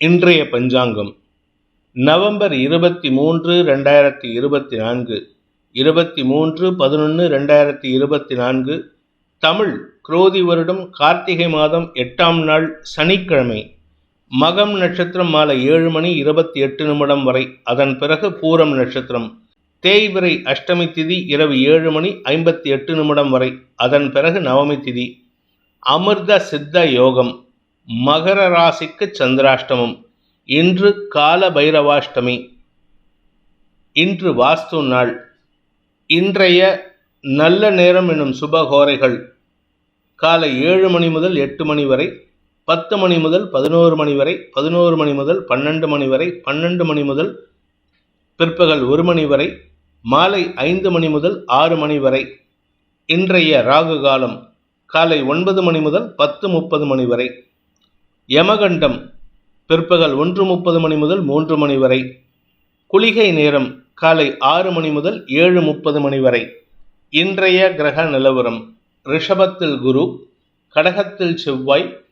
இன்றைய பஞ்சாங்கம். நவம்பர் இருபத்தி மூன்று ரெண்டாயிரத்தி இருபத்தி நான்கு இருபத்தி மூன்று பதினொன்று ரெண்டாயிரத்தி இருபத்தி நான்கு தமிழ் குரோதி வருடம் கார்த்திகை மாதம் எட்டாம் நாள் சனிக்கிழமை மகம் நட்சத்திரம் மாலை ஏழு மணி இருபத்தி எட்டு நிமிடம் வரை. அதன் பிறகு பூரம் நட்சத்திரம் தேய்விரை அஷ்டமி திதி இரவு ஏழு மணி ஐம்பத்தி எட்டு நிமிடம் வரை. அதன் பிறகு நவமி திதி. அமிர்த சித்த யோகம். மகர ராசிக்கு சந்திராஷ்டமம். இன்று கால பைரவாஷ்டமி. இன்று வாஸ்து நாள். இன்றைய நல்ல நேரம் எனும் சுபகோரைகள் காலை ஏழு மணி முதல் எட்டு மணி வரை பத்து மணி முதல் பதினோரு மணி வரை பதினோரு மணி முதல் பன்னெண்டு மணி வரை பன்னெண்டு மணி முதல் பிற்பகல் ஒரு மணி வரை மாலை ஐந்து மணி முதல் ஆறு மணி வரை. இன்றைய ராகு காலம் காலை ஒன்பது மணி முதல் பத்து முப்பது மணி வரை. யமகண்டம் பிற்பகல் ஒன்று முப்பது மணி முதல் மூன்று மணி வரை. குளிகை நேரம் காலை ஆறு மணி முதல் ஏழு முப்பது மணி வரை. இன்றைய கிரக நிலவரம் ரிஷபத்தில் குரு கடகத்தில் செவ்வாய்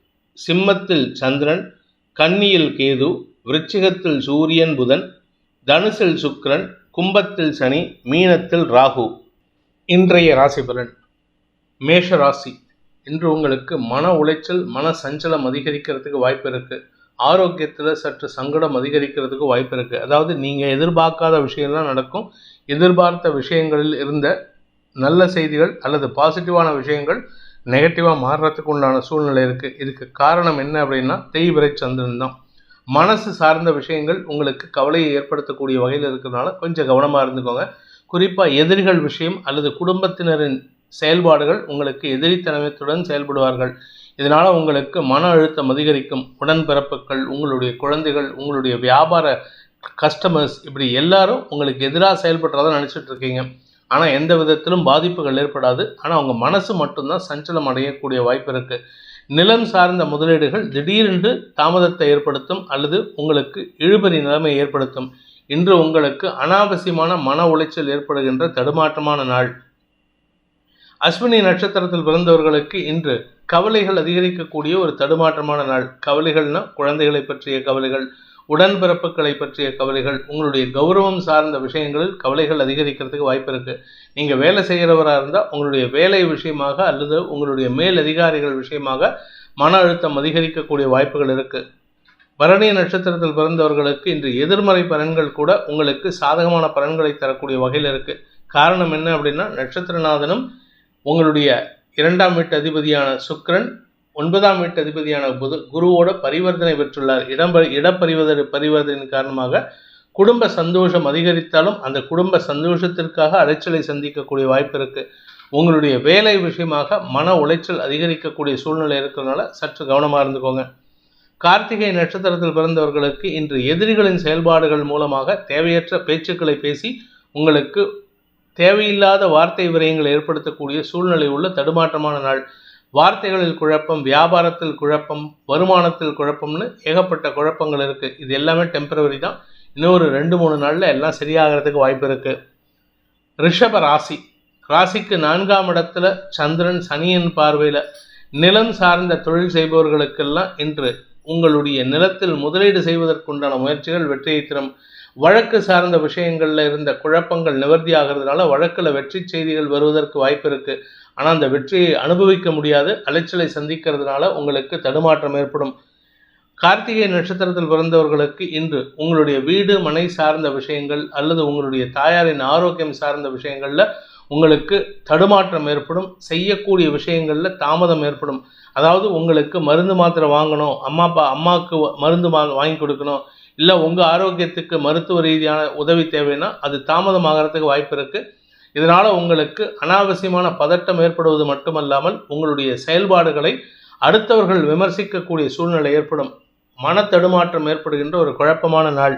சிம்மத்தில் சந்திரன் கன்னியில் கேது விருச்சிகத்தில் சூரியன் புதன் தனுசில் சுக்கிரன் கும்பத்தில் சனி மீனத்தில் ராகு. இன்றைய ராசி பலன் மேஷ ராசி. இன்று உங்களுக்கு மன உளைச்சல் மன சஞ்சலம் அதிகரிக்கிறதுக்கு வாய்ப்பு இருக்குது ஆரோக்கியத்தில் சற்று சங்கடம் அதிகரிக்கிறதுக்கு வாய்ப்பு இருக்குது அதாவது நீங்கள் எதிர்பார்க்காத விஷயம்லாம் நடக்கும். எதிர்பார்த்த விஷயங்களில் இருந்த நல்ல செய்திகள் அல்லது பாசிட்டிவான விஷயங்கள் நெகட்டிவாக மாறுறதுக்கு உண்டான சூழ்நிலை இருக்குது இதுக்கு காரணம் என்ன அப்படின்னா தேய்விரை சந்திரன் தான். மனசு சார்ந்த விஷயங்கள் உங்களுக்கு கவலையை ஏற்படுத்தக்கூடிய வகையில் இருக்கிறதுனால கொஞ்சம் கவனமாக இருந்துக்கோங்க. குறிப்பாக எதிரிகள் விஷயம் அல்லது குடும்பத்தினரின் செயல்பாடுகள் உங்களுக்கு எதிரித்தனத்துடன் செயல்படுவார்கள். இதனால் உங்களுக்கு மன அழுத்தம் அதிகரிக்கும். உடன்பிறப்புகள் உங்களுடைய குழந்தைகள் உங்களுடைய வியாபார கஸ்டமர்ஸ் இப்படி எல்லாரும் உங்களுக்கு எதிராக செயல்படுறதா நினச்சிட்டு இருக்கீங்க. ஆனால் எந்த விதத்திலும் பாதிப்புகள் ஏற்படாது. ஆனால் அவங்க மனசு மட்டும்தான் சஞ்சலம் அடையக்கூடிய வாய்ப்பு இருக்குது நிலம் சார்ந்த முதலீடுகள் திடீரென்று தாமதத்தை ஏற்படுத்தும் அல்லது உங்களுக்கு இழுபறி நிலைமை ஏற்படுத்தும். இன்று உங்களுக்கு அனாவசியமான மன உளைச்சல் ஏற்படுகின்ற தடுமாற்றமான நாள். அஸ்வினி நட்சத்திரத்தில் பிறந்தவர்களுக்கு இன்று கவலைகள் அதிகரிக்கக்கூடிய ஒரு தடுமாற்றமான நாள். கவலைகள்னா குழந்தைகளை பற்றிய கவலைகள் உடன்பிறப்புகளை பற்றிய கவலைகள் உங்களுடைய கௌரவம் சார்ந்த விஷயங்களில் கவலைகள் அதிகரிக்கிறதுக்கு வாய்ப்பு இருக்குது நீங்கள் வேலை செய்கிறவராக இருந்தால் உங்களுடைய வேலை விஷயமாக அல்லது உங்களுடைய மேல் அதிகாரிகள் விஷயமாக மன அழுத்தம் அதிகரிக்கக்கூடிய வாய்ப்புகள் இருக்குது பரணி நட்சத்திரத்தில் பிறந்தவர்களுக்கு இன்று எதிர்மறை பலன்கள் கூட உங்களுக்கு சாதகமான பலன்களை தரக்கூடிய வகையில் இருக்குது காரணம் என்ன அப்படின்னா நட்சத்திரநாதனும் உங்களுடைய இரண்டாம் வீட்டு அதிபதியான சுக்கரன் ஒன்பதாம் வீட்டு அதிபதியான புது குருவோட பரிவர்த்தனை பெற்றுள்ளார். இடம் இடப்பரிவர்த்தனை பரிவர்த்தனையின் காரணமாக குடும்ப சந்தோஷம் அதிகரித்தாலும் அந்த குடும்ப சந்தோஷத்திற்காக அலைச்சலை சந்திக்கக்கூடிய வாய்ப்பு இருக்குது உங்களுடைய வேலை விஷயமாக மன உளைச்சல் அதிகரிக்கக்கூடிய சூழ்நிலை இருக்கிறதுனால சற்று கவனமாக இருந்துக்கோங்க. கார்த்திகை நட்சத்திரத்தில் பிறந்தவர்களுக்கு இன்று எதிரிகளின் செயல்பாடுகள் மூலமாக தேவையற்ற பேச்சுக்களை பேசி உங்களுக்கு தேவையில்லாத வார்த்தை விரயங்கள் ஏற்படுத்தக்கூடிய சூழ்நிலை உள்ள தடுமாற்றமான நாள். வார்த்தைகளில் குழப்பம் வியாபாரத்தில் குழப்பம் வருமானத்தில் குழப்பம்னு ஏகப்பட்ட குழப்பங்கள் இருக்குது இது எல்லாமே டெம்பரவரி தான். இன்னும் ஒரு ரெண்டு மூணு நாளில் எல்லாம் சரியாகிறதுக்கு வாய்ப்பு இருக்குது ரிஷப ராசி. ராசிக்கு நான்காம் இடத்துல சந்திரன் சனியின் பார்வையில் நிலம் சார்ந்த தொழில் செய்பவர்களுக்கெல்லாம் இன்று உங்களுடைய நிலத்தில் முதலீடு செய்வதற்குண்டான முயற்சிகள் வெற்றியை தரும். வழக்கு சார்ந்த விஷயங்களில் இருந்த குழப்பங்கள் நிவர்த்தி ஆகிறதுனால வழக்கில் வெற்றி செய்திகள் வருவதற்கு வாய்ப்பு இருக்குது ஆனால் அந்த வெற்றியை அனுபவிக்க முடியாது. அலைச்சலை சந்திக்கிறதுனால உங்களுக்கு தடுமாற்றம் ஏற்படும். கார்த்திகை நட்சத்திரத்தில் பிறந்தவர்களுக்கு இன்று உங்களுடைய வீடு மனை சார்ந்த விஷயங்கள் அல்லது உங்களுடைய தாயாரின் ஆரோக்கியம் சார்ந்த விஷயங்களில் உங்களுக்கு தடுமாற்றம் ஏற்படும். செய்யக்கூடிய விஷயங்களில் தாமதம் ஏற்படும். அதாவது உங்களுக்கு மருந்து மாத்திரை வாங்கணும். அம்மா அப்பா அம்மாவுக்கு மருந்து வாங்கி கொடுக்கணும். இல்லை உங்கள் ஆரோக்கியத்துக்கு மருத்துவ ரீதியான உதவி தேவைன்னா அது தாமதமாகறதுக்கு வாய்ப்பு இருக்குது இதனால் உங்களுக்கு அனாவசியமான பதட்டம் ஏற்படுவது மட்டுமல்லாமல் உங்களுடைய செயல்பாடுகளை அடுத்தவர்கள் விமர்சிக்கக்கூடிய சூழ்நிலை ஏற்படும். மன தடுமாற்றம் ஏற்படுகின்ற ஒரு குழப்பமான நாள்.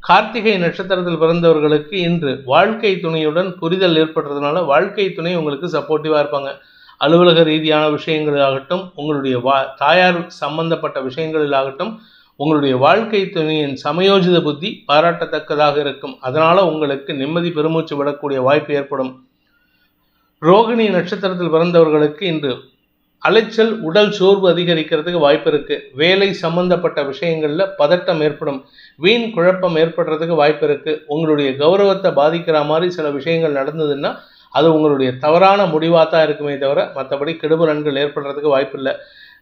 கார்த்திகை நட்சத்திரத்தில் பிறந்தவர்களுக்கு இன்று வாழ்க்கை துணையுடன் புரிதல் ஏற்படுறதுனால வாழ்க்கை துணை உங்களுக்கு சப்போர்ட்டிவாக இருப்பாங்க. அலுவலக ரீதியான விஷயங்களாகட்டும் உங்களுடைய வா தாயார் சம்பந்தப்பட்ட விஷயங்களிலாகட்டும் உங்களுடைய வாழ்க்கை துணையின் சமயோஜித புத்தி பாராட்டத்தக்கதாக இருக்கும். அதனால் உங்களுக்கு நிம்மதி பெருமூச்சு விடக்கூடிய வாய்ப்பு ஏற்படும். ரோகிணி நட்சத்திரத்தில் பிறந்தவர்களுக்கு இன்று அலைச்சல் உடல் சோர்வு அதிகரிக்கிறதுக்கு வாய்ப்பு இருக்கு. வேலை சம்பந்தப்பட்ட விஷயங்களில் பதட்டம் ஏற்படும். வீண் குழப்பம் ஏற்படுறதுக்கு வாய்ப்பு இருக்கு. உங்களுடைய கௌரவத்தை பாதிக்கிற மாதிரி சில விஷயங்கள் நடந்ததுன்னா அது உங்களுடைய தவறான முடிவாக தான் இருக்குமே தவிர மற்றபடி கெடுபலன்கள் ஏற்படுறதுக்கு வாய்ப்பு இல்லை.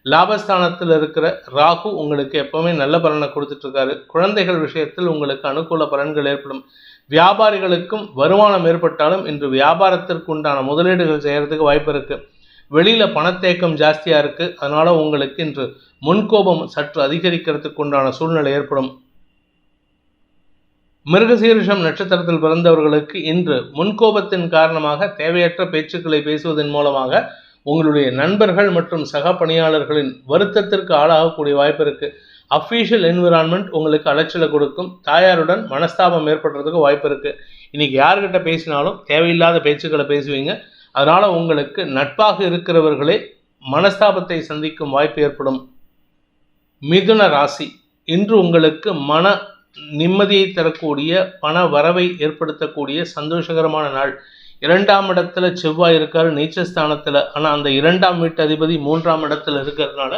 லாபஸ்தானத்தில் இருக்கிற ராகு உங்களுக்கு எப்பவுமே நல்ல பலனை கொடுத்துட்ருக்காரு. குழந்தைகள் விஷயத்தில் உங்களுக்கு அனுகூல பலன்கள் ஏற்படும். வியாபாரிகளுக்கும் வருமானம் ஏற்பட்டாலும் இன்று வியாபாரத்திற்கு உண்டான முதலீடுகள் செய்கிறதுக்கு வாய்ப்பு இருக்கு. வெளியில் பணத்தேக்கம் ஜாஸ்தியாக இருக்கு. அதனால் உங்களுக்கு இன்று முன்கோபம் சற்று அதிகரிக்கிறதுக்கு உண்டான சூழ்நிலை ஏற்படும். மிருகசீரிஷம் நட்சத்திரத்தில் பிறந்தவர்களுக்கு இன்று முன்கோபத்தின் காரணமாக தேவையற்ற பேச்சுக்களை பேசுவதன் மூலமாக உங்களுடைய நண்பர்கள் மற்றும் சக பணியாளர்களின் வருத்தத்திற்கு ஆளாகக்கூடிய வாய்ப்பு இருக்குது அஃபீஷியல் என்விரான்மெண்ட் உங்களுக்கு அலைச்சலை கொடுக்கும். தாயாருடன் மனஸ்தாபம் ஏற்படுறதுக்கு வாய்ப்பு இருக்குது இன்றைக்கி யார்கிட்ட பேசினாலும் தேவையில்லாத பேச்சுக்களை பேசுவீங்க. அதனால் உங்களுக்கு நட்பாக இருக்கிறவர்களே மனஸ்தாபத்தை சந்திக்கும் வாய்ப்பு ஏற்படும். மிதுன ராசி. இன்று உங்களுக்கு மன நிம்மதியை தரக்கூடிய பண வரவை ஏற்படுத்தக்கூடிய சந்தோஷகரமான நாள். இரண்டாம் இடத்துல செவ்வாய் இருக்காரு நீச்சஸ்தானத்தில் ஆனால் அந்த இரண்டாம் வீட்டு அதிபதி மூன்றாம் இடத்துல இருக்கிறதுனால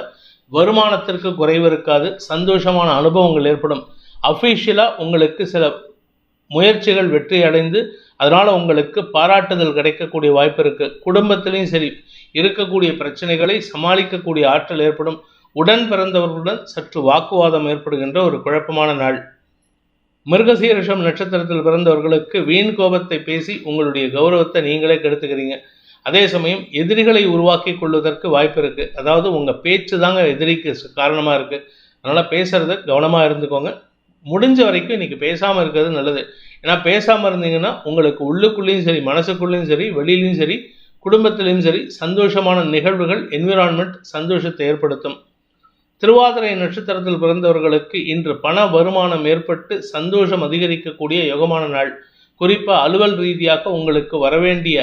வருமானத்திற்கு குறைவு இருக்காது சந்தோஷமான அனுபவங்கள் ஏற்படும். அஃபீஷியலாக உங்களுக்கு சில முயற்சிகள் வெற்றி அடைந்து அதனால் உங்களுக்கு பாராட்டுதல் கிடைக்கக்கூடிய வாய்ப்பு இருக்குது குடும்பத்திலையும் சரி இருக்கக்கூடிய பிரச்சனைகளை சமாளிக்கக்கூடிய ஆற்றல் ஏற்படும். உடன் பிறந்தவர்களுடன் சற்று வாக்குவாதம் ஏற்படுகின்ற ஒரு குழப்பமான நாள். மிருகசீரிஷம் நட்சத்திரத்தில் பிறந்தவர்களுக்கு வீண் கோபத்தை பேசி உங்களுடைய கௌரவத்தை நீங்களே கெடுத்துக்கிறீங்க. அதே சமயம் எதிரிகளை உருவாக்கி கொள்வதற்கு வாய்ப்பு இருக்குது அதாவது உங்கள் பேச்சு தாங்க எதிரிக்கு காரணமாக இருக்குது அதனால் பேசுகிறத கவனமாக இருந்துக்கோங்க. முடிஞ்ச வரைக்கும் இன்றைக்கி பேசாமல் இருக்கிறது நல்லது. ஏன்னா பேசாமல் இருந்தீங்கன்னா உங்களுக்கு உள்ளுக்குள்ளேயும் சரி மனசுக்குள்ளேயும் சரி வெளியிலையும் சரி குடும்பத்திலையும் சரி சந்தோஷமான நிகழ்வுகள் என்விரான்மெண்ட் சந்தோஷத்தை ஏற்படுத்தும். திருவாதிரை நட்சத்திரத்தில் பிறந்தவர்களுக்கு இன்று பண வருமானம் ஏற்பட்டு சந்தோஷம் அதிகரிக்கக்கூடிய யோகமான நாள். குறிப்பாக அலுவல் ரீதியாக உங்களுக்கு வரவேண்டிய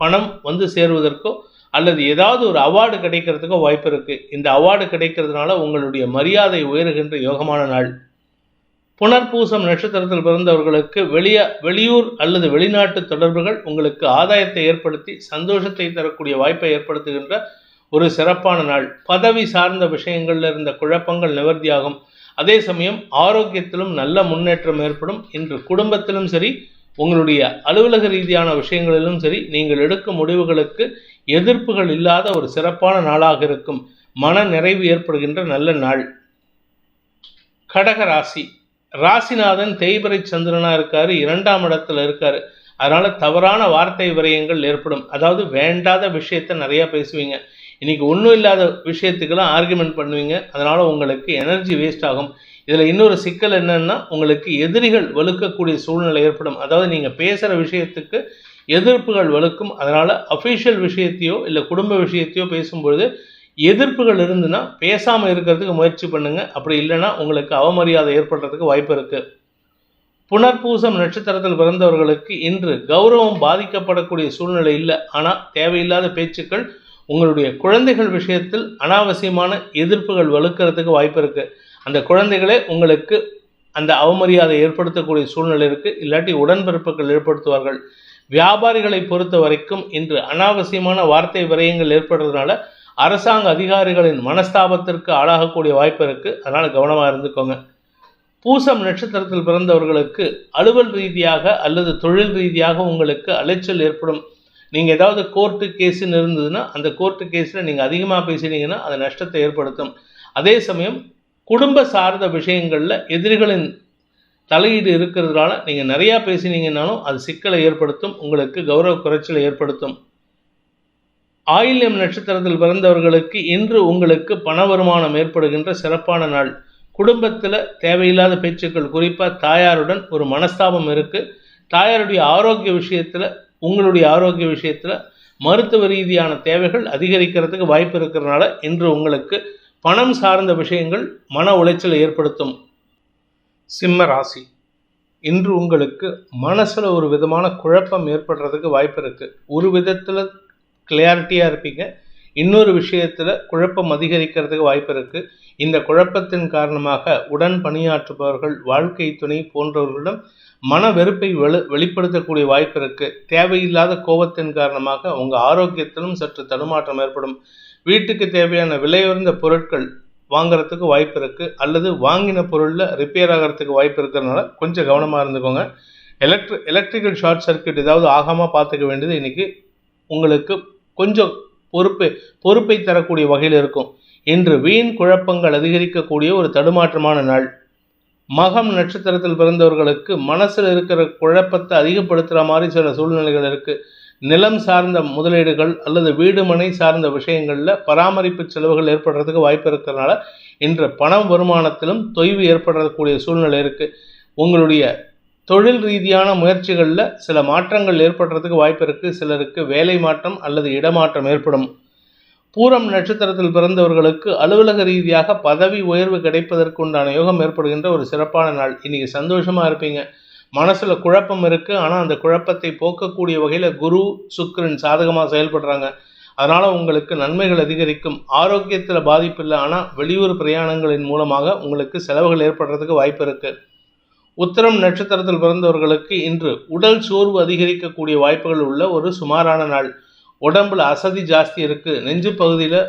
பணம் வந்து சேருவதற்கோ அல்லது ஏதாவது ஒரு அவார்டு கிடைக்கிறதுக்கோ வாய்ப்பு இருக்கு. இந்த அவார்டு கிடைக்கிறதுனால உங்களுடைய மரியாதை உயருகின்ற யோகமான நாள். புனர்பூசம் நட்சத்திரத்தில் பிறந்தவர்களுக்கு வெளிய வெளியூர் அல்லது வெளிநாட்டு தொடர்புகள் உங்களுக்கு ஆதாயத்தை ஏற்படுத்தி சந்தோஷத்தை தரக்கூடிய வாய்ப்பை ஏற்படுத்துகின்ற ஒரு சிறப்பான நாள். பதவி சார்ந்த விஷயங்களில் இருந்த குழப்பங்கள் நிவர்த்தியாகும். அதே சமயம் ஆரோக்கியத்திலும் நல்ல முன்னேற்றம் ஏற்படும். இன்று குடும்பத்திலும் சரி உங்களுடைய அலுவலக ரீதியான விஷயங்களிலும் சரி நீங்கள் எடுக்கும் முடிவுகளுக்கு எதிர்ப்புகள் இல்லாத ஒரு சிறப்பான நாளாக இருக்கும். மன நிறைவு ஏற்படுகின்ற நல்ல நாள். கடக ராசி. ராசிநாதன் தேய்பிரை சந்திரனா இருக்காரு இரண்டாம் இடத்துல இருக்காரு. அதனால தவறான வார்த்தை விரயங்கள் ஏற்படும். அதாவது வேண்டாத விஷயத்த நிறைய பேசுவீங்க. இன்னைக்கு ஒன்றும் இல்லாத விஷயத்துக்கெல்லாம் ஆர்குமெண்ட் பண்ணுவீங்க. அதனால் உங்களுக்கு எனர்ஜி வேஸ்ட் ஆகும். இதில் இன்னொரு சிக்கல் என்னன்னா உங்களுக்கு எதிரிகள் வலுக்கக்கூடிய சூழ்நிலை ஏற்படும். அதாவது நீங்கள் பேசுகிற விஷயத்துக்கு எதிர்ப்புகள் வலுக்கும். அதனால் அஃபீஷியல் விஷயத்தையோ இல்லை குடும்ப விஷயத்தையோ பேசும்பொழுது எதிர்ப்புகள் இருந்துன்னா பேசாமல் இருக்கிறதுக்கு முயற்சி பண்ணுங்கள் அப்படி இல்லைன்னா உங்களுக்கு அவமரியாதை ஏற்படுறதுக்கு வாய்ப்பு இருக்குது புனர்பூசம் நட்சத்திரத்தில் பிறந்தவர்களுக்கு இன்று கௌரவம் பாதிக்கப்படக்கூடிய சூழ்நிலை இல்லை. ஆனால் தேவையில்லாத பேச்சுக்கள் உங்களுடைய குழந்தைகள் விஷயத்தில் அனாவசியமான எதிர்ப்புகள் வலுக்கிறதுக்கு வாய்ப்பு இருக்குது அந்த குழந்தைகளே உங்களுக்கு அந்த அவமரியாதை ஏற்படுத்தக்கூடிய சூழ்நிலை இருக்குது இல்லாட்டி உடன்பிறப்புகள் ஏற்படுத்துவார்கள். வியாபாரிகளை பொறுத்த வரைக்கும் இன்று அனாவசியமான வார்த்தை விரயங்கள் ஏற்படுறதுனால அரசாங்க அதிகாரிகளின் மனஸ்தாபத்திற்கு ஆளாகக்கூடிய வாய்ப்பு இருக்குது அதனால் கவனமாக இருந்துக்கோங்க. பூசம் நட்சத்திரத்தில் பிறந்தவர்களுக்கு அலுவல் ரீதியாக அல்லது தொழில் ரீதியாக உங்களுக்கு அலைச்சல் ஏற்படும். நீங்கள் ஏதாவது கோர்ட்டு கேஸுன்னு இருந்ததுன்னா அந்த கோர்ட்டு கேஸில் நீங்கள் அதிகமாக பேசினீங்கன்னா அது நஷ்டத்தை ஏற்படுத்தும். அதே சமயம் குடும்ப சார்ந்த விஷயங்களில் எதிரிகளின் தலையீடு இருக்கிறதுனால நீங்கள் நிறையா பேசினீங்கன்னாலும் அது சிக்கலை ஏற்படுத்தும் உங்களுக்கு கௌரவ குறைச்சலை ஏற்படுத்தும். ஆயில்யம் நட்சத்திரத்தில் பிறந்தவர்களுக்கு இன்று உங்களுக்கு பண வருமானம் ஏற்படுகின்ற சிறப்பான நாள். குடும்பத்தில் தேவையில்லாத பேச்சுக்கள் குறிப்பாக தாயாருடன் ஒரு மனஸ்தாபம் இருக்குது தாயாருடைய ஆரோக்கிய விஷயத்தில் உங்களுடைய ஆரோக்கிய விஷயத்தில் மருத்துவ ரீதியான தேவைகள் அதிகரிக்கிறதுக்கு வாய்ப்பு இருக்கிறனால இன்று உங்களுக்கு பணம் சார்ந்த விஷயங்கள் மன உளைச்சலை ஏற்படுத்தும். சிம்ம ராசி. இன்று உங்களுக்கு மனசில் ஒரு விதமான குழப்பம் ஏற்படுறதுக்கு வாய்ப்பு இருக்குது ஒரு விதத்தில் கிளியாரிட்டியாக இருப்பீங்க. இன்னொரு விஷயத்தில் குழப்பம் அதிகரிக்கிறதுக்கு வாய்ப்பு இருக்குது இந்த குழப்பத்தின் காரணமாக உடன் பணியாற்றுபவர்கள் வாழ்க்கை துணை போன்றவர்களிடம் மன வெறுப்பை வெளி வெளிப்படுத்தக்கூடிய வாய்ப்பு இருக்கு. தேவையில்லாத கோபத்தின் காரணமாக உங்கள் ஆரோக்கியத்திலும் சற்று தடுமாற்றம் ஏற்படும். வீட்டுக்கு தேவையான விலையுயர்ந்த பொருட்கள் வாங்குறதுக்கு வாய்ப்பு இருக்குது அல்லது வாங்கின பொருளில் ரிப்பேர் ஆகிறதுக்கு வாய்ப்பு இருக்கிறதுனால கொஞ்சம் கவனமாக இருந்துக்கோங்க. எலக்ட்ரி எலக்ட்ரிக்கல் ஷார்ட் சர்க்கியூட் ஏதாவது ஆகாமல் பார்த்துக்க வேண்டியது இன்னைக்கு உங்களுக்கு கொஞ்சம் பொறுப்பு பொறுப்பை தரக்கூடிய வகையில் இருக்கும். இன்று வீண் குழப்பங்கள் அதிகரிக்கக்கூடிய ஒரு தடுமாற்றமான நாள். மகம் நட்சத்திரத்தில் பிறந்தவர்களுக்கு மனசில் இருக்கிற குழப்பத்தை அதிகப்படுத்துகிற மாதிரி சில சூழ்நிலைகள் இருக்குது நிலம் சார்ந்த முதலீடுகள் அல்லது வீடு மனை சார்ந்த விஷயங்களில் பராமரிப்பு செலவுகள் ஏற்படுறதுக்கு வாய்ப்பு இருக்கிறதுனால இன்று பணம் வருமானத்திலும் தொய்வு ஏற்படக்கூடிய சூழ்நிலை இருக்குது உங்களுடைய தொழில் ரீதியான முயற்சிகளில் சில மாற்றங்கள் ஏற்படுறதுக்கு வாய்ப்பு இருக்குது சிலருக்கு வேலை மாற்றம் அல்லது இடமாற்றம் ஏற்படும். பூரம் நட்சத்திரத்தில் பிறந்தவர்களுக்கு அலுவலக ரீதியாக பதவி உயர்வு கிடைப்பதற்குண்டான யோகம் ஏற்படுகின்ற ஒரு சிறப்பான நாள். இன்றைக்கி சந்தோஷமாக இருப்பீங்க. மனசில் குழப்பம் இருக்குது ஆனால் அந்த குழப்பத்தை போக்கக்கூடிய வகையில் குரு சுக்கிரன் சாதகமாக செயல்படுறாங்க. அதனால் உங்களுக்கு நன்மைகள் அதிகரிக்கும். ஆரோக்கியத்தில் பாதிப்பு இல்லை. ஆனால் வெளியூர் பிரயாணங்களின் மூலமாக உங்களுக்கு செலவுகள் ஏற்படுறதுக்கு வாய்ப்பு இருக்குது உத்தரம் நட்சத்திரத்தில் பிறந்தவர்களுக்கு இன்று உடல் சோர்வு அதிகரிக்கக்கூடிய வாய்ப்புகள் உள்ள ஒரு சுமாரான நாள். உடம்புல அசதி ஜாஸ்தி இருக்குது நெஞ்சு பகுதியில்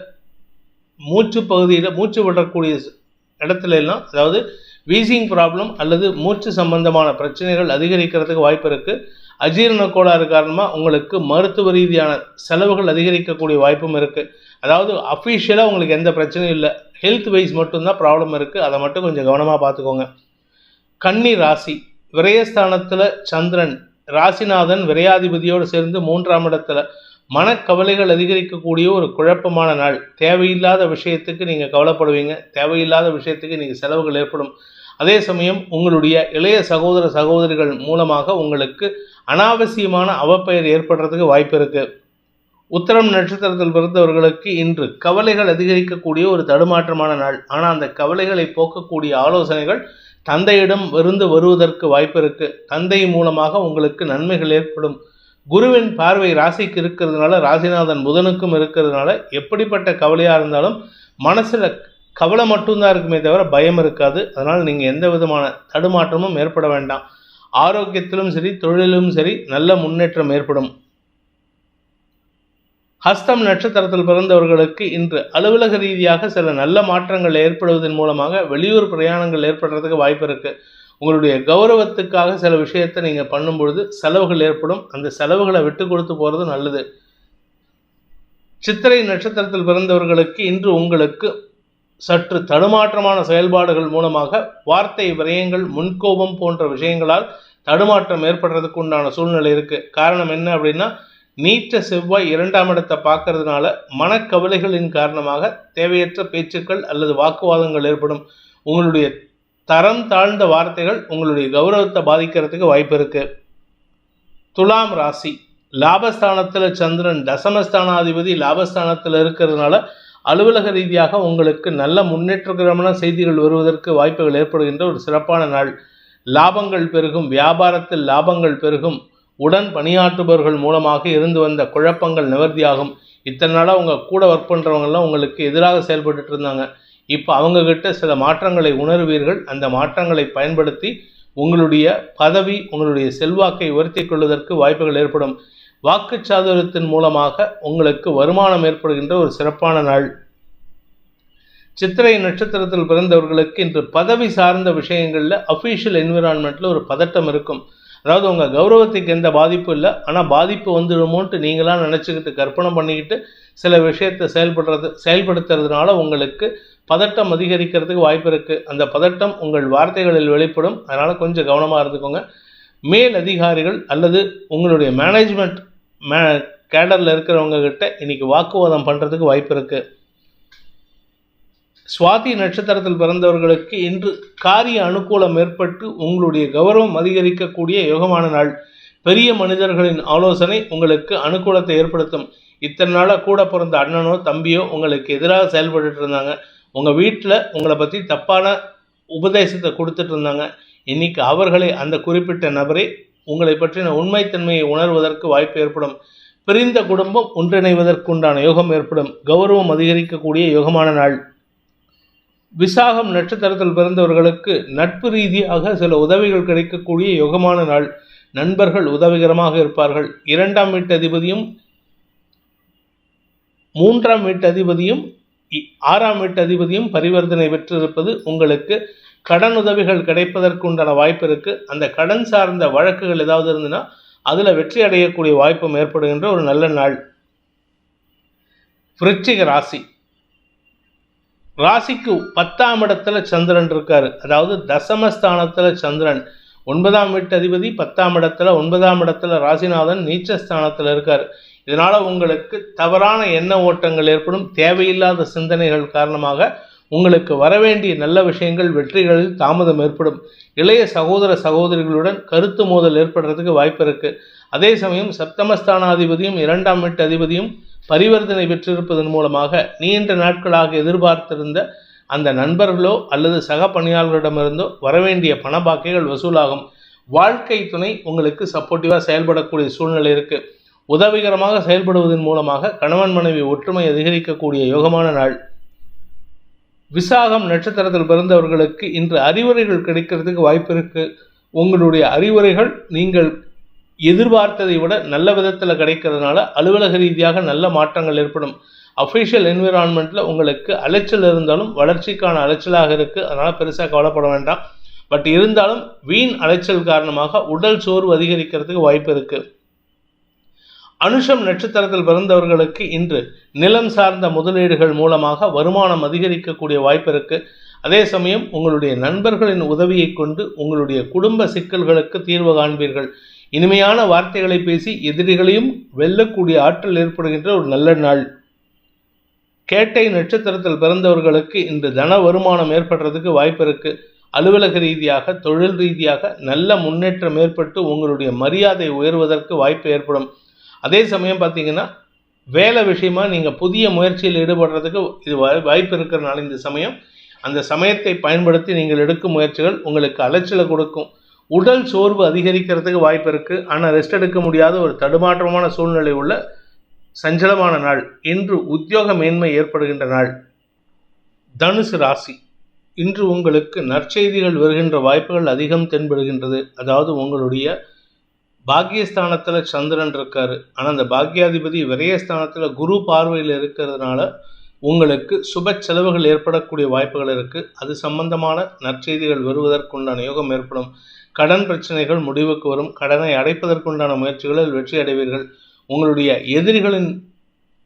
மூச்சு பகுதியில் மூச்சு விடக்கூடிய இடத்துல எல்லாம் அதாவது வீசிங் ப்ராப்ளம் அல்லது மூச்சு சம்பந்தமான பிரச்சனைகள் அதிகரிக்கிறதுக்கு வாய்ப்பு இருக்குது அஜீரண கோளாறு காரணமாக உங்களுக்கு மருத்துவ ரீதியான செலவுகள் அதிகரிக்கக்கூடிய வாய்ப்பும் இருக்குது அதாவது அஃபீஷியலாக உங்களுக்கு எந்த பிரச்சனையும் இல்லை. ஹெல்த் வைஸ் மட்டும்தான் ப்ராப்ளம் இருக்குது அதை மட்டும் கொஞ்சம் கவனமாக பார்த்துக்கோங்க. கன்னி ராசி. விரயஸ்தானத்தில் சந்திரன். ராசிநாதன் விரையாதிபதியோடு சேர்ந்து மூன்றாம் இடத்துல மனக்கவலைகள் அதிகரிக்கக்கூடிய ஒரு குழப்பமான நாள். தேவையில்லாத விஷயத்துக்கு நீங்கள் கவலைப்படுவீங்க. தேவையில்லாத விஷயத்துக்கு நீங்கள் செலவுகள் ஏற்படும். அதே சமயம் உங்களுடைய இளைய சகோதர சகோதரிகள் மூலமாக உங்களுக்கு அனாவசியமான அவப்பெயர் ஏற்படுறதுக்கு வாய்ப்பு இருக்குது உத்தரம் நட்சத்திரத்தில் பிறந்தவர்களுக்கு இன்று கவலைகள் அதிகரிக்கக்கூடிய ஒரு தடுமாற்றமான நாள். ஆனால் அந்த கவலைகளை போக்கக்கூடிய ஆலோசனைகள் தந்தையிடம் இருந்து வருவதற்கு வாய்ப்பு இருக்குது தந்தை மூலமாக உங்களுக்கு நன்மைகள் ஏற்படும். குருவின் பார்வை ராசிக்கு இருக்கிறதுனால ராசிநாதன் புதனுக்கும் இருக்கிறதுனால எப்படிப்பட்ட கவலையாக இருந்தாலும் மனசில் கவலை மட்டும்தான் இருக்குமே தவிர பயம் இருக்காது. அதனால் நீங்கள் எந்த விதமான தடுமாற்றமும் ஏற்பட வேண்டாம். ஆரோக்கியத்திலும் சரி தொழிலும் சரி நல்ல முன்னேற்றம் ஏற்படும். ஹஸ்தம் நட்சத்திரத்தில் பிறந்தவர்களுக்கு இன்று அலுவலக ரீதியாக சில நல்ல மாற்றங்கள் ஏற்படுவதன் மூலமாக வெளியூர் பிரயாணங்கள் ஏற்படுறதுக்கு வாய்ப்பு இருக்குது உங்களுடைய கௌரவத்துக்காக சில விஷயத்தை நீங்கள் பண்ணும்பொழுது செலவுகள் ஏற்படும். அந்த செலவுகளை விட்டு கொடுத்து போகிறது நல்லது. சித்திரை நட்சத்திரத்தில் பிறந்தவர்களுக்கு இன்று உங்களுக்கு சற்று தடுமாற்றமான செயல்பாடுகள் மூலமாக வார்த்தை விரயங்கள் முன்கோபம் போன்ற விஷயங்களால் தடுமாற்றம் ஏற்படுறதுக்கு உண்டான சூழ்நிலை இருக்குது காரணம் என்ன அப்படின்னா நீச்ச செவ்வாய் இரண்டாம் இடத்தை பார்க்கறதுனால மனக்கவலைகளின் காரணமாக தேவையற்ற பேச்சுக்கள் அல்லது வாக்குவாதங்கள் ஏற்படும். உங்களுடைய தரம் தாழ்ந்த வார்த்தைகள் உங்களுடைய கௌரவத்தை பாதிக்கிறதுக்கு வாய்ப்பு இருக்கு. துலாம் ராசி லாபஸ்தானத்தில் சந்திரன் தசமஸ்தானாதிபதி லாபஸ்தானத்தில் இருக்கிறதுனால அலுவலக ரீதியாக உங்களுக்கு நல்ல முன்னேற்றகரமான செய்திகள் வருவதற்கு வாய்ப்புகள் ஏற்படுகின்ற ஒரு சிறப்பான நாள். லாபங்கள் பெருகும் வியாபாரத்தில் லாபங்கள் பெருகும் உடன் பணியாற்றுபவர்கள் மூலமாக இருந்து வந்த குழப்பங்கள் நிவர்த்தியாகும். இத்தனை நாளாக உங்கள் கூட ஒர்க் பண்ணுறவங்கெல்லாம் உங்களுக்கு எதிராக செயல்பட்டு இருந்தாங்க. இப்போ அவங்கக்கிட்ட சில மாற்றங்களை உணர்வீர்கள். அந்த மாற்றங்களை பயன்படுத்தி உங்களுடைய பதவி உங்களுடைய செல்வாக்கை உயர்த்தி கொள்வதற்கு வாய்ப்புகள் ஏற்படும். வாக்குச்சாதுரியத்தின் மூலமாக உங்களுக்கு வருமானம் ஏற்படுகின்ற ஒரு சிறப்பான நாள். சித்திரை நட்சத்திரத்தில் பிறந்தவர்களுக்கு இன்று பதவி சார்ந்த விஷயங்களில் அஃபீஷியல் என்விரான்மெண்ட்டில் ஒரு பதட்டம் இருக்கும். அதாவது உங்கள் கௌரவத்துக்கு எந்த பாதிப்பும் இல்லை. ஆனால் பாதிப்பு வந்துடுமோன்ட்டு நீங்களாம் நினச்சிக்கிட்டு கற்பனை பண்ணிக்கிட்டு சில விஷயத்தை செயல்படுறது செயல்படுத்துறதுனால உங்களுக்கு பதட்டம் அதிகரிக்கிறதுக்கு வாய்ப்பு இருக்குது அந்த பதட்டம் உங்கள் வார்த்தைகளில் வெளிப்படும். அதனால் கொஞ்சம் கவனமாக இருந்துக்கோங்க. மேல் அதிகாரிகள் அல்லது உங்களுடைய மேனேஜ்மெண்ட் மே கேடரில் இருக்கிறவங்க கிட்ட இன்றைக்கி வாக்குவாதம் பண்ணுறதுக்கு வாய்ப்பு இருக்குது சுவாதி நட்சத்திரத்தில் பிறந்தவர்களுக்கு இன்று காரிய அனுகூலம் ஏற்பட்டு உங்களுடைய கௌரவம் அதிகரிக்கக்கூடிய யோகமான நாள். பெரிய மனிதர்களின் ஆலோசனை உங்களுக்கு அனுகூலத்தை ஏற்படுத்தும். இத்தனை நாளாக கூட பிறந்த அண்ணனோ தம்பியோ உங்களுக்கு எதிராக செயல்பட்டு இருந்தாங்க. உங்கள் வீட்டில் உங்களை பற்றி தப்பான உபதேசத்தை கொடுத்துட்டு இருந்தாங்க. இன்னைக்கு அவர்களை அந்த குறிப்பிட்ட நபரை உங்களை பற்றின உண்மைத்தன்மையை உணர்வதற்கு வாய்ப்பு ஏற்படும். பிரிந்த குடும்பம் ஒன்றிணைவதற்குண்டான யோகம் ஏற்படும். கௌரவம் அதிகரிக்கக்கூடிய யோகமான நாள். விசாகம் நட்சத்திரத்தில் பிறந்தவர்களுக்கு நட்பு ரீதியாக சில உதவிகள் கிடைக்கக்கூடிய யோகமான நாள். நண்பர்கள் உதவிகரமாக இருப்பார்கள். இரண்டாம் வீட்டு அதிபதியும் மூன்றாம் வீட்டு அதிபதியும் இ- ஆறாம் வீட்டு அதிபதியும் பரிவர்த்தனை பெற்றிருப்பது உங்களுக்கு கடன் உதவிகள் கிடைப்பதற்கு உண்டான வாய்ப்பு இருக்கு. அந்த கடன் சார்ந்த வழக்குகள் ஏதாவது இருந்ததுன்னா அதில் வெற்றி அடையக்கூடிய வாய்ப்பும் ஏற்படுகின்ற ஒரு நல்ல நாள். விருச்சிக ராசி. ராசிக்கு பத்தாம் இடத்துல சந்திரன் இருக்காரு. அதாவது தசமஸ்தானத்துல சந்திரன். ஒன்பதாம் வீட்டு அதிபதி பத்தாம் இடத்துல ஒன்பதாம் இடத்துல ராசிநாதன் நீச்சஸ்தானத்தில் இருக்கார். இதனால் உங்களுக்கு தவறான எண்ண ஓட்டங்கள் ஏற்படும் தேவையில்லாத சிந்தனைகள் காரணமாக உங்களுக்கு வரவேண்டிய நல்ல விஷயங்கள் வெற்றிகளில் தாமதம் ஏற்படும். இளைய சகோதர சகோதரிகளுடன் கருத்து மோதல் ஏற்படுறதுக்கு வாய்ப்பு இருக்குது அதே சமயம் சப்தமஸ்தானாதிபதியும் இரண்டாம் வீட்டு அதிபதியும் பரிவர்த்தனை பெற்றிருப்பதன் மூலமாக நீண்ட நாட்களாக எதிர்பார்த்திருந்த அந்த நண்பர்களோ அல்லது சக பணியாளர்களிடமிருந்தோ வரவேண்டிய பண பாக்கைகள் வசூலாகும். வாழ்க்கை துணை உங்களுக்கு சப்போர்ட்டிவாக செயல்படக்கூடிய சூழ்நிலை இருக்குது உதவிகரமாக செயல்படுவதன் மூலமாக கணவன் மனைவி ஒற்றுமை அதிகரிக்கக்கூடிய யோகமான நாள். விசாகம் நட்சத்திரத்தில் பிறந்தவர்களுக்கு இன்று அறிவுரைகள் கிடைக்கிறதுக்கு வாய்ப்பு இருக்கு. உங்களுடைய அறிவுரைகள் நீங்கள் எதிர்பார்த்ததை விட நல்ல விதத்தில் கிடைக்கிறதுனால அலுவலக ரீதியாக நல்ல மாற்றங்கள் ஏற்படும். அஃபிஷியல் என்விரான்மெண்ட்டில் உங்களுக்கு அலைச்சல் இருந்தாலும் வளர்ச்சிக்கான அலைச்சலாக இருக்குது அதனால் பெருசாக கவலைப்பட வேண்டாம். பட் இருந்தாலும் வீண் அலைச்சல் காரணமாக உடல் சோர்வு அதிகரிக்கிறதுக்கு வாய்ப்பு இருக்குது அனுஷம் நட்சத்திரத்தில் பிறந்தவர்களுக்கு இன்று நிலம் சார்ந்த முதலீடுகள் மூலமாக வருமானம் அதிகரிக்கக்கூடிய வாய்ப்பு அதே சமயம் உங்களுடைய நண்பர்களின் உதவியை கொண்டு உங்களுடைய குடும்ப சிக்கல்களுக்கு தீர்வு காண்பீர்கள். இனிமையான வார்த்தைகளை பேசி எதிரிகளையும் வெல்லக்கூடிய ஆற்றல் ஏற்படுகின்ற ஒரு நல்ல நாள். கேட்டை நட்சத்திரத்தில் பிறந்தவர்களுக்கு இன்று தன வருமானம் ஏற்படுறதுக்கு வாய்ப்பு இருக்கு அலுவலக ரீதியாக தொழில் ரீதியாக நல்ல முன்னேற்றம் ஏற்பட்டு உங்களுடைய மரியாதை உயர்வதற்கு வாய்ப்பு ஏற்படும். அதே சமயம் பார்த்தீங்கன்னா வேலை விஷயமா நீங்கள் புதிய முயற்சியில் ஈடுபடுறதுக்கு இது வாய்- வாய்ப்பு இருக்கிறனால இந்த சமயம் அந்த சமயத்தை பயன்படுத்தி நீங்கள் எடுக்கும் முயற்சிகள் உங்களுக்கு அலைச்சலை கொடுக்கும். உடல் சோர்வு அதிகரிக்கிறதுக்கு வாய்ப்பு இருக்குது ஆனால் ரெஸ்ட் எடுக்க முடியாத ஒரு தடுமாற்றமான சூழ்நிலை உள்ள சஞ்சலமான நாள். இன்று உத்தியோக மேன்மை ஏற்படுகின்ற நாள். தனுசு ராசி. இன்று உங்களுக்கு நற்செய்திகள் வருகின்ற வாய்ப்புகள் அதிகம் தென்படுகின்றது. அதாவது உங்களுடைய பாக்கியஸ்தானத்தில் சந்திரன் இருக்காரு. ஆனால் அந்த பாக்கியாதிபதி விரயஸ்தானத்தில் குரு பார்வையில் இருக்கிறதுனால உங்களுக்கு சுப செலவுகள் ஏற்படக்கூடிய வாய்ப்புகள் இருக்குது அது சம்பந்தமான நற்செய்திகள் வருவதற்குண்டான யோகம் ஏற்படும். கடன் பிரச்சனைகள் முடிவுக்கு வரும். கடனை அடைப்பதற்குண்டான முயற்சிகளில் வெற்றி அடைவீர்கள். உங்களுடைய எதிரிகளின்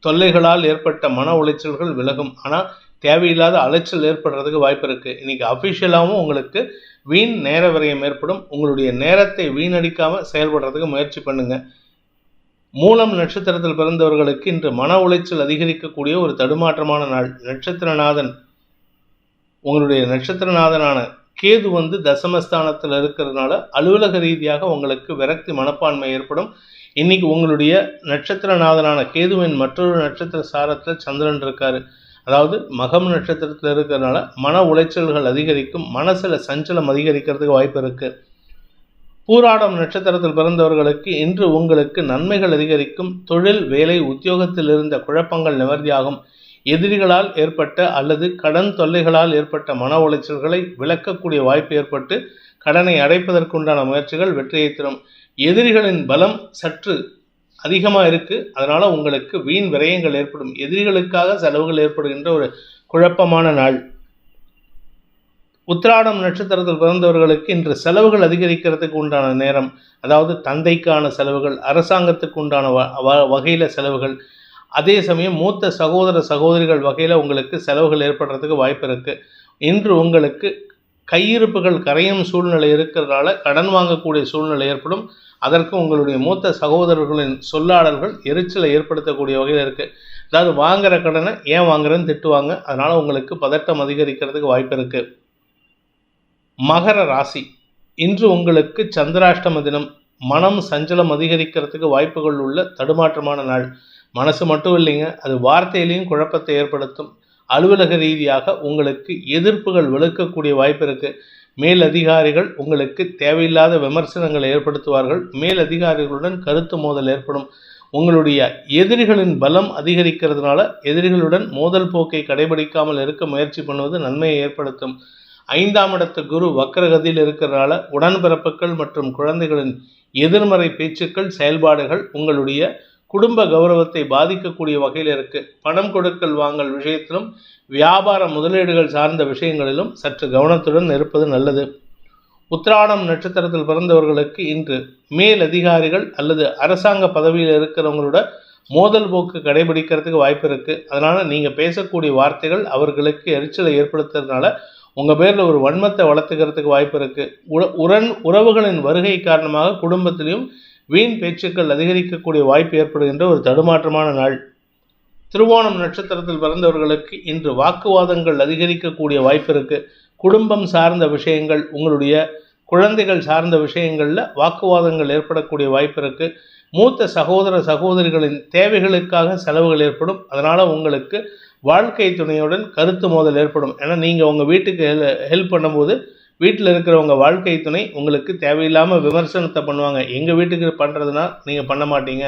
தொல்லைகளால் ஏற்பட்ட மன உளைச்சல்கள் விலகும். ஆனால் தேவையில்லாத அலைச்சல் ஏற்படுறதுக்கு வாய்ப்பு இருக்குது இன்றைக்கி அஃபிஷியலாகவும் உங்களுக்கு வீண் நேர விரயம் ஏற்படும். உங்களுடைய நேரத்தை வீணடிக்காமல் செயல்படுறதுக்கு முயற்சி பண்ணுங்க. மூலம் நட்சத்திரத்தில் பிறந்தவர்களுக்கு இன்று மன உளைச்சல் அதிகரிக்கக்கூடிய ஒரு தடுமாற்றமான நாள். நட்சத்திரநாதன் உங்களுடைய நட்சத்திரநாதனான கேது வந்து தசமஸ்தானத்தில் இருக்கிறதுனால அலுவலக ரீதியாக உங்களுக்கு விரக்தி மனப்பான்மை ஏற்படும். இன்னைக்கு உங்களுடைய நட்சத்திரநாதனான கேதுவின் மற்றொரு நட்சத்திர சாரத்தில் சந்திரன் இருக்காரு. அதாவது மகம் நட்சத்திரத்தில் இருக்கிறதுனால மன உளைச்சல்கள் அதிகரிக்கும் மனசில் சஞ்சலம் அதிகரிக்கிறதுக்கு வாய்ப்பு இருக்கு. பூராடம் நட்சத்திரத்தில் பிறந்தவர்களுக்கு இன்று உங்களுக்கு நன்மைகள் அதிகரிக்கும். தொழில் வேலை உத்தியோகத்தில் இருந்த குழப்பங்கள் நிவர்த்தியாகும். எதிரிகளால் ஏற்பட்ட அல்லது கடன் தொல்லைகளால் ஏற்பட்ட மன உளைச்சல்களை விளக்கக்கூடிய வாய்ப்பு ஏற்பட்டு கடனை அடைப்பதற்குண்டான முயற்சிகள் வெற்றியை தரும். எதிரிகளின் பலம் சற்று அதிகமாக இருக்குது அதனால் உங்களுக்கு வீண் விரயங்கள் ஏற்படும். எதிரிகளுக்காக செலவுகள் ஏற்படுகின்ற ஒரு குழப்பமான நாள். உத்திராடம் நட்சத்திரத்தில் பிறந்தவர்களுக்கு இன்று செலவுகள் அதிகரிக்கிறதுக்கு உண்டான நேரம். அதாவது தந்தைக்கான செலவுகள் அரசாங்கத்துக்கு உண்டான வ வ- வகையில் செலவுகள். அதே சமயம் மூத்த சகோதர சகோதரிகள் வகையில் உங்களுக்கு செலவுகள் ஏற்படுறதுக்கு வாய்ப்பு இருக்குது இன்று உங்களுக்கு கையிருப்புகள் கரையும் சூழ்நிலை இருக்கிறதால கடன் வாங்கக்கூடிய சூழ்நிலை ஏற்படும். அதற்கு உங்களுடைய மூத்த சகோதரர்களின் சொல்லாடல்கள் எரிச்சலை ஏற்படுத்தக்கூடிய வகையில் இருக்குது அதாவது வாங்குகிற கடனை ஏன் வாங்குறேன்னு திட்டுவாங்க. அதனால் உங்களுக்கு பதட்டம் அதிகரிக்கிறதுக்கு வாய்ப்பு இருக்குது மகர ராசி. இன்று உங்களுக்கு சந்திராஷ்டம தினம். மனம் சஞ்சலம் அதிகரிக்கிறதுக்கு வாய்ப்புகள் உள்ள தடுமாற்றமான நாள். மனசு மட்டும் இல்லைங்க. அது வார்த்தையிலையும் குழப்பத்தை ஏற்படுத்தும். அலுவலக ரீதியாக உங்களுக்கு எதிர்ப்புகள் விளக்கக்கூடிய வாய்ப்பு இருக்கு மேல் அதிகாரிகள் உங்களுக்கு தேவையில்லாத விமர்சனங்களை ஏற்படுத்துவார்கள். மேல் அதிகாரிகளுடன் கருத்து மோதல் ஏற்படும். உங்களுடைய எதிரிகளின் பலம் அதிகரிக்கிறதுனால எதிரிகளுடன் மோதல் போக்கை கடைபிடிக்காமல் இருக்க முயற்சி பண்ணுவது நன்மையை ஏற்படுத்தும். ஐந்தாம் இடத்து குரு வக்கரகதியில் இருக்கிறனால உடன்பிறப்புகள் மற்றும் குழந்தைகளின் எதிர்மறை பேச்சுக்கள் செயல்பாடுகள் உங்களுடைய குடும்ப கௌரவத்தை பாதிக்கக்கூடிய வகையில் இருக்கு. பணம் கொடுக்கல் வாங்கல் விஷயத்திலும் வியாபார முதலீடுகள் சார்ந்த விஷயங்களிலும் சற்று கவனத்துடன் இருப்பது நல்லது. உத்திராடம் நட்சத்திரத்தில் பிறந்தவர்களுக்கு இன்று மேல் அதிகாரிகள் அல்லது அரசாங்க பதவியில் இருக்கிறவங்களோட மோதல் போக்கு கடைபிடிக்கிறதுக்கு வாய்ப்பு இருக்குது அதனால் நீங்கள் பேசக்கூடிய வார்த்தைகள் அவர்களுக்கு எரிச்சலை ஏற்படுத்துறதுனால உங்கள் பேரில் ஒரு வன்மத்தை வளர்த்துக்கிறதுக்கு வாய்ப்பு இருக்குது உற உறவுகளின் வருகை காரணமாக குடும்பத்திலையும் வீண் பேச்சுக்கள் அதிகரிக்கக்கூடிய வாய்ப்பு ஏற்படுகின்ற ஒரு தடுமாற்றமான நாள். திருவோணம் நட்சத்திரத்தில் பிறந்தவர்களுக்கு இன்று வாக்குவாதங்கள் அதிகரிக்கக்கூடிய வாய்ப்பு இருக்குது குடும்பம் சார்ந்த விஷயங்கள் உங்களுடைய குழந்தைகள் சார்ந்த விஷயங்களில் வாக்குவாதங்கள் ஏற்படக்கூடிய வாய்ப்பு இருக்குது மூத்த சகோதர சகோதரிகளின் தேவைகளுக்காக செலவுகள் ஏற்படும். அதனால் உங்களுக்கு வாழ்க்கை துணையுடன் கருத்து மோதல் ஏற்படும். ஏன்னா நீங்கள் உங்கள் வீட்டுக்கு ஹெல் ஹெல்ப் பண்ணும்போது வீட்டில் இருக்கிறவங்க வாழ்க்கை துணை உங்களுக்கு தேவையில்லாமல் விமர்சனத்தை பண்ணுவாங்க. எங்கள் வீட்டுக்கு பண்ணுறதுனா நீங்கள் பண்ண மாட்டீங்க.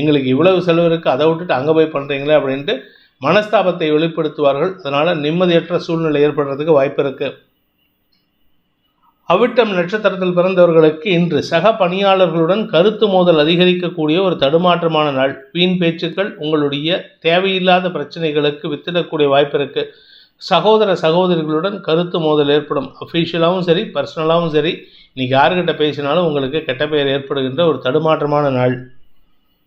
எங்களுக்கு இவ்வளவு செலவு இருக்குது அதை விட்டுட்டு அங்கே போய் பண்ணுறீங்களே அப்படின்ட்டு மனஸ்தாபத்தை வெளிப்படுத்துவார்கள். அதனால் நிம்மதியற்ற சூழ்நிலை ஏற்படுறதுக்கு வாய்ப்பு இருக்குது அவிட்டம் நட்சத்திரத்தில் பிறந்தவர்களுக்கு இன்று சக பணியாளர்களுடன் கருத்து மோதல் அதிகரிக்கக்கூடிய ஒரு தடுமாற்றமான நாள். வீண் பேச்சுக்கள் உங்களுடைய தேவையில்லாத பிரச்சனைகளுக்கு வித்திடக்கூடிய வாய்ப்பு இருக்குது சகோதர சகோதரிகளுடன் கருத்து மோதல் ஏற்படும். அஃபீஷியலாகவும் சரி பர்சனலாகவும் சரி இன்றைக்கி யாருக்கிட்ட பேசினாலும் உங்களுக்கு கெட்ட பெயர் ஏற்படுகின்ற ஒரு தடுமாற்றமான நாள்.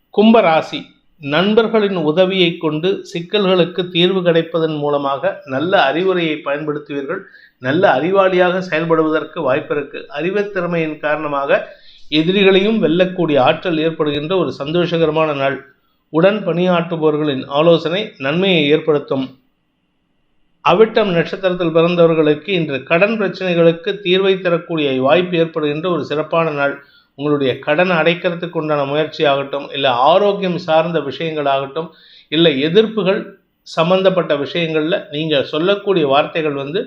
கும்ப ராசி நண்பர்களின் உதவியை கொண்டு சிக்கல்களுக்கு தீர்வு கிடைப்பதன் மூலமாக நல்ல அறிவுரையை பயன்படுத்துவீர்கள். நல்ல அறிவாளியாக செயல்படுவதற்கு வாய்ப்பு இருக்கு. அறிவுத்திறமையின் காரணமாக எதிரிகளையும் வெல்லக்கூடிய ஆற்றல் ஏற்படுகின்ற ஒரு சந்தோஷகரமான நாள். உடன் பணியாற்றுபவர்களின் ஆலோசனை நன்மையை ஏற்படுத்தும். அவிட்டம் நட்சத்திரத்தில் பிறந்தவர்களுக்கு இன்று கடன் பிரச்சனைகளுக்கு தீர்வை தரக்கூடிய வாய்ப்பு ஏற்படுகின்ற ஒரு சிறப்பான நாள். உங்களுடைய கடன் அடைக்கிறதுக்கு உண்டான முயற்சி ஆகட்டும் இல்லை ஆரோக்கியம் சார்ந்த விஷயங்கள் ஆகட்டும் இல்லை எதிர்ப்புகள் சம்பந்தப்பட்ட விஷயங்களில் நீங்கள் சொல்லக்கூடிய வார்த்தைகள் வந்து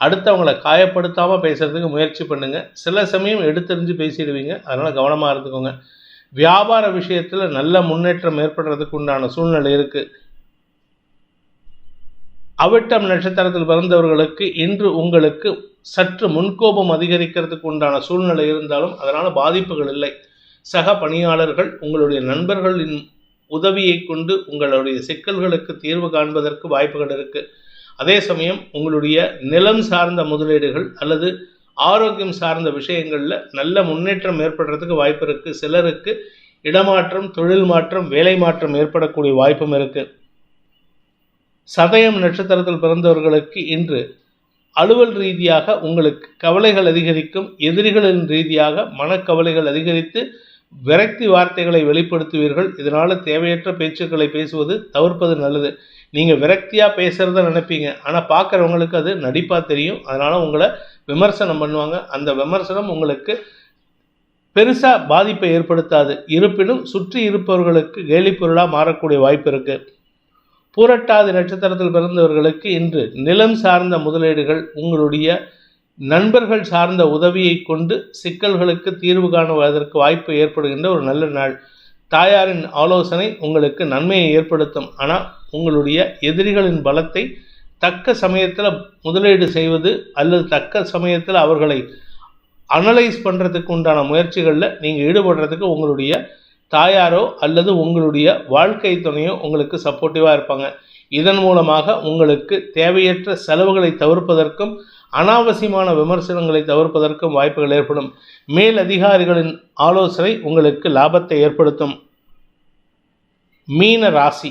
அடுத்தவங்களை காயப்படுத்தாமல் பேசுகிறதுக்கு முயற்சி பண்ணுங்கள் சில சமயம் எடுத்தெறிஞ்சு பேசிடுவீங்க. அதனால் கவனமாக இருந்துக்கோங்க. வியாபார விஷயத்தில் நல்ல முன்னேற்றம் ஏற்படுறதுக்கு உண்டான சூழ்நிலை இருக்குது அவிட்டம் நட்சத்திரத்தில் பிறந்தவர்களுக்கு இன்று உங்களுக்கு சற்று முன்கோபம் அதிகரிக்கிறதுக்கு உண்டான சூழ்நிலை இருந்தாலும் அதனால் பாதிப்புகள் இல்லை. சக பணியாளர்கள் உங்களுடைய நண்பர்களின் உதவியை கொண்டு உங்களுடைய சிக்கல்களுக்கு தீர்வு காண்பதற்கு வாய்ப்புகள் இருக்குது அதே சமயம் உங்களுடைய நிலம் சார்ந்த முதலீடுகள் அல்லது ஆரோக்கியம் சார்ந்த விஷயங்களில் நல்ல முன்னேற்றம் ஏற்படுறதுக்கு வாய்ப்பு இருக்குது சிலருக்கு இடமாற்றம் தொழில் மாற்றம் வேலை மாற்றம் ஏற்படக்கூடிய வாய்ப்பும் இருக்குது சதயம் நட்சத்திரத்தில் பிறந்தவர்களுக்கு இன்று அலுவல் ரீதியாக உங்களுக்கு கவலைகள் அதிகரிக்கும் எதிரிகளின் ரீதியாக மனக்கவலைகள் அதிகரித்து விரக்தி வார்த்தைகளை வெளிப்படுத்துவீர்கள். இதனால் தேவையற்ற பேச்சுக்களை பேசுவது தவிர்ப்பது நல்லது. நீங்கள் விரக்தியாக பேசுகிறத நினைப்பீங்க. ஆனால் பார்க்குறவங்களுக்கு அது நடிப்பாக தெரியும். அதனால் உங்களை விமர்சனம் பண்ணுவாங்க. அந்த விமர்சனம் உங்களுக்கு பெருசாக பாதிப்பை ஏற்படுத்தாது. இருப்பினும் சுற்றி இருப்பவர்களுக்கு கேலிப்பொருளாக மாறக்கூடிய வாய்ப்பு இருக்குது பூரட்டாதி நட்சத்திரத்தில் பிறந்தவர்களுக்கு இன்று நிலம் சார்ந்த முதலீடுகள் உங்களுடைய நண்பர்கள் சார்ந்த உதவியை கொண்டு சிக்கல்களுக்கு தீர்வு காணுவதற்கு வாய்ப்பு ஏற்படுகின்ற ஒரு நல்ல நாள். தாயாரின் ஆலோசனை உங்களுக்கு நன்மையை ஏற்படுத்தும். ஆனால் உங்களுடைய எதிரிகளின் பலத்தை தக்க சமயத்தில் முதலீடு செய்வது அல்லது தக்க சமயத்தில் அவர்களை அனலைஸ் பண்ணுறதுக்கு உண்டான முயற்சிகளில் நீங்கள் ஈடுபடுறதுக்கு உங்களுடைய தாயாரோ அல்லது உங்களுடைய வாழ்க்கை துணையோ உங்களுக்கு சப்போர்ட்டிவாக இருப்பாங்க. இதன் மூலமாக உங்களுக்கு தேவையற்ற செலவுகளை தவிர்ப்பதற்கும் அனாவசியமான விமர்சனங்களை தவிர்ப்பதற்கும் வாய்ப்புகள் ஏற்படும். மேல் அதிகாரிகளின் ஆலோசனை உங்களுக்கு லாபத்தை ஏற்படுத்தும். மீன ராசி.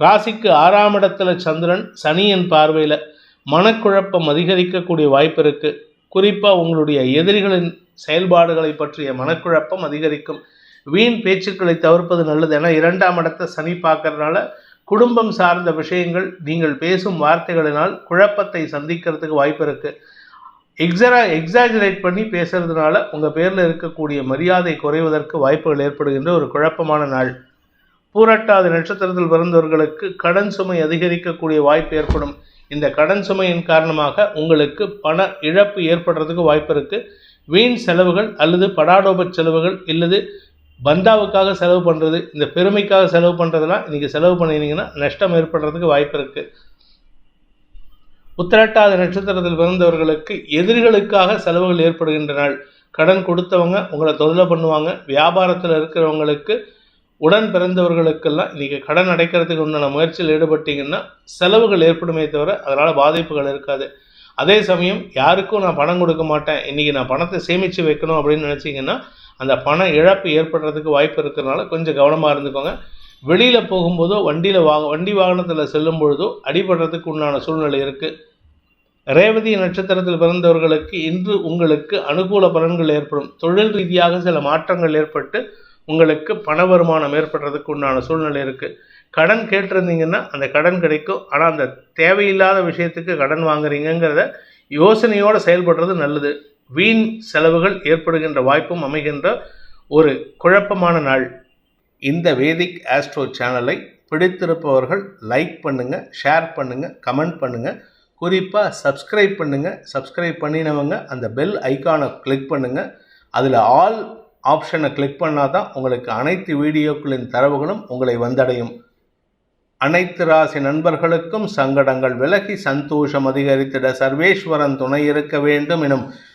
ராசிக்கு ஆறாம் இடத்துல சந்திரன் சனியின் பார்வையில் மனக்குழப்பம் அதிகரிக்கக்கூடிய வாய்ப்பு இருக்குது குறிப்பாக உங்களுடைய எதிரிகளின் செயல்பாடுகளை பற்றிய மனக்குழப்பம் அதிகரிக்கும். வீண் பேச்சுக்களை தவிர்ப்பது நல்லது. ஏன்னா இரண்டாம் இடத்தை சனி பார்க்கறதுனால குடும்பம் சார்ந்த விஷயங்கள் நீங்கள் பேசும் வார்த்தைகளினால் குழப்பத்தை சந்திக்கிறதுக்கு வாய்ப்பு இருக்குது எக்ஸரா எக்ஸாஜரேட் பண்ணி பேசுறதுனால உங்கள் பேரில் இருக்கக்கூடிய மரியாதை குறைவதற்கு வாய்ப்புகள் ஏற்படுகின்ற ஒரு குழப்பமான நாள். பூரட்டாதி நட்சத்திரத்தில் பிறந்தவர்களுக்கு கடன் சுமை அதிகரிக்கக்கூடிய வாய்ப்பு ஏற்படும். இந்த கடன் சுமையின் காரணமாக உங்களுக்கு பண இழப்பு ஏற்படுறதுக்கு வாய்ப்பு இருக்குது வீண் செலவுகள் அல்லது படாடோப செலவுகள் இல்லது பந்தாவுக்காக செலவு பண்ணுறது இந்த பெருமைக்காக செலவு பண்ணுறதுலாம் இன்றைக்கி செலவு பண்ணினீங்கன்னா நஷ்டம் ஏற்படுறதுக்கு வாய்ப்பு இருக்குது உத்திரட்டாத நட்சத்திரத்தில் பிறந்தவர்களுக்கு எதிரிகளுக்காக செலவுகள் ஏற்படுகின்ற நாள் கடன் கொடுத்தவங்க உங்களை தொழிலை பண்ணுவாங்க வியாபாரத்தில் இருக்கிறவங்களுக்கு உடன் பிறந்தவர்களுக்கெல்லாம் இன்றைக்கி கடன் அடைக்கிறதுக்கு உண்டான முயற்சியில் ஈடுபட்டீங்கன்னா செலவுகள் ஏற்படுமே தவிர அதனால் பாதிப்புகள் இருக்காது. அதே சமயம் யாருக்கும் நான் பணம் கொடுக்க மாட்டேன் இன்றைக்கி நான் பணத்தை சேமித்து வைக்கணும் அப்படின்னு நினச்சிங்கன்னா அந்த பண இழப்பு ஏற்படுறதுக்கு வாய்ப்பு இருக்கிறதுனால கொஞ்சம் கவனமாக இருந்துக்கோங்க. வெளியில் போகும்போதோ வண்டியில் வா வண்டி வாகனத்தில் செல்லும் பொழுதோ அடிபடுறதுக்கு உண்டான சூழ்நிலை இருக்குது ரேவதி நட்சத்திரத்தில் பிறந்தவர்களுக்கு இன்று உங்களுக்கு அனுகூல பலன்கள் ஏற்படும். தொழில் ரீதியாக சில மாற்றங்கள் ஏற்பட்டு உங்களுக்கு பண வருமானம் ஏற்படுறதுக்கு உண்டான சூழ்நிலை இருக்குது கடன் கேட்டிருந்தீங்கன்னா அந்த கடன் கிடைக்கும். ஆனால் அந்த தேவையில்லாத விஷயத்துக்கு கடன் வாங்குறீங்கங்கிறத யோசனையோடு செயல்படுறது நல்லது. வீண் செலவுகள் ஏற்படுகின்ற வாய்ப்பும் அமைகின்ற ஒரு குழப்பமான நாள். இந்த வேதிக் ஆஸ்ட்ரோ சேனலை பிடித்திருப்பவர்கள் லைக் பண்ணுங்கள் ஷேர் பண்ணுங்கள் கமெண்ட் பண்ணுங்கள் குறிப்பாக சப்ஸ்கிரைப் பண்ணுங்கள் சப்ஸ்கிரைப் பண்ணினவங்க அந்த பெல் ஐக்கானை கிளிக் பண்ணுங்கள் அதில் ஆல் ஆப்ஷனை கிளிக் பண்ணால் தான் உங்களுக்கு அனைத்து வீடியோக்களின் தரவுகளும் உங்களை வந்தடையும். அனைத்து ராசி நண்பர்களுக்கும் சங்கடங்கள் விலகி சந்தோஷம் அதிகரித்திட சர்வேஸ்வரன் துணை இருக்க வேண்டும் எனும்